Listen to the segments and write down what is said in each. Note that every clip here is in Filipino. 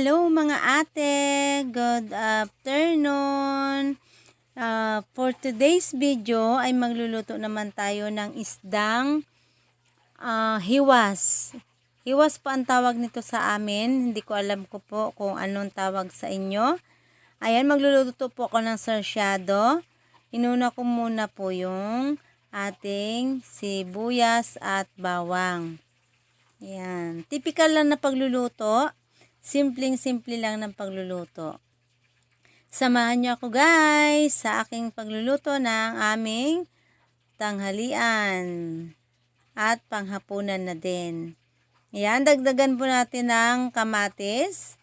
Hello mga ate, good afternoon. Uh, for today's video ay magluluto naman tayo ng isdang uh, hiwas. Hiwas po ang tawag nito sa amin. Hindi ko alam ko po kung anong tawag sa inyo. Ayan, magluluto po ako ng sarsyado. Inuna ko muna po yung ating sibuyas at bawang. Ayan. Typical lang na pagluluto. Simpleng-simple lang ng pagluluto. Samahan niyo ako guys sa aking pagluluto ng aming tanghalian at panghapunan na din. Ayan, dagdagan po natin ng kamatis.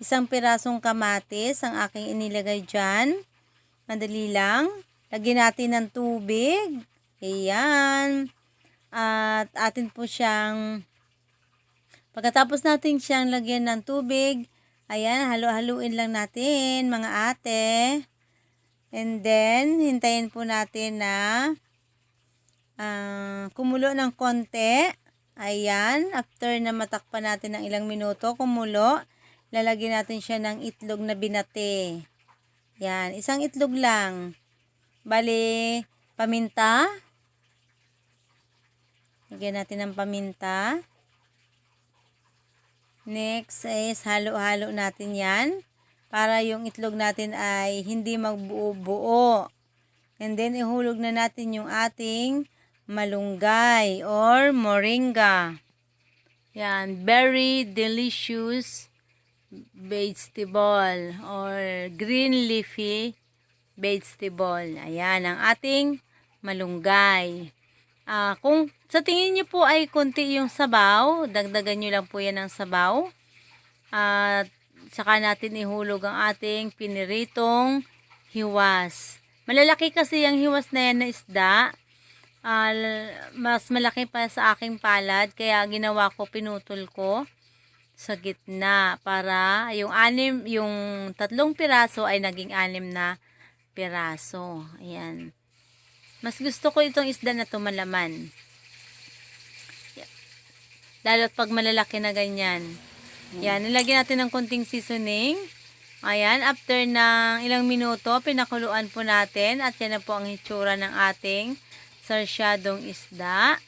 Isang pirasong kamatis ang aking inilagay dyan. Madali lang. Lagyan natin ng tubig. Ayan. At atin po siyang Pagkatapos natin siyang lagyan ng tubig, ayan, halo-haluin lang natin mga ate. And then, hintayin po natin na uh, kumulo ng konti. Ayan, after na matakpan natin ng ilang minuto, kumulo, lalagyan natin siya ng itlog na binate. Yan, isang itlog lang. Bali, paminta. Lagyan natin ng paminta. Next is halo-halo natin yan para yung itlog natin ay hindi magbuo-buo. And then ihulog na natin yung ating malunggay or moringa. Yan, very delicious vegetable or green leafy vegetable. Ayan, ang ating malunggay. Uh, kung sa tingin niyo po ay konti yung sabaw, dagdagan niyo lang po yan ng sabaw. At uh, saka natin ihulog ang ating piniritong hiwas. Malalaki kasi yung hiwas na yan na isda. Uh, mas malaki pa sa aking palad, kaya ginawa ko, pinutol ko sa gitna para yung anim, yung tatlong piraso ay naging anim na piraso. Ayan. Mas gusto ko itong isda na to malaman. Lalo pag malalaki na ganyan. Yan, nilagyan natin ng konting seasoning. Ayan, after ng ilang minuto, pinakuluan po natin. At yan na po ang hitsura ng ating sarsyadong isda.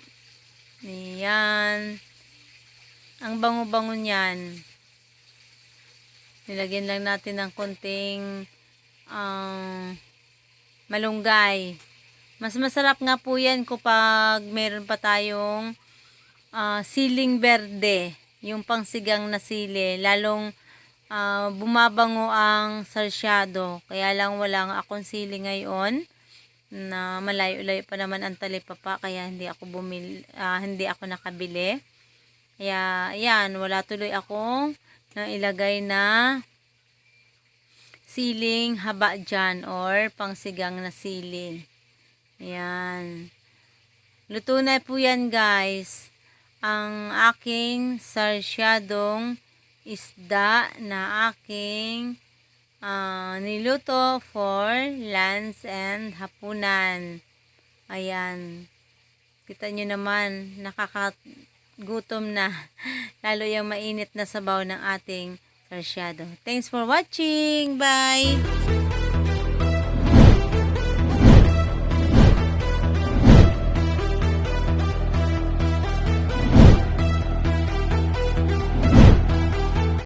Ayan. Ang bango-bango niyan. Nilagyan lang natin ng konting um, malunggay. Mas masarap nga po yan kapag meron pa tayong uh, siling berde, yung pangsigang na sili, lalong uh, bumabango ang sarsyado. Kaya lang wala akong sili ngayon na malayo-layo pa naman ang talipapa kaya hindi ako bumili, uh, hindi ako nakabili. Kaya yan, wala tuloy akong nang ilagay na siling haba dyan or pangsigang na sili. Ayan. Luto na po yan guys. Ang aking sarsyadong isda na aking uh, niluto for lunch and hapunan. Ayan. Kita nyo naman, nakakagutom na. Lalo yung mainit na sabaw ng ating sarsyado. Thanks for watching. Bye!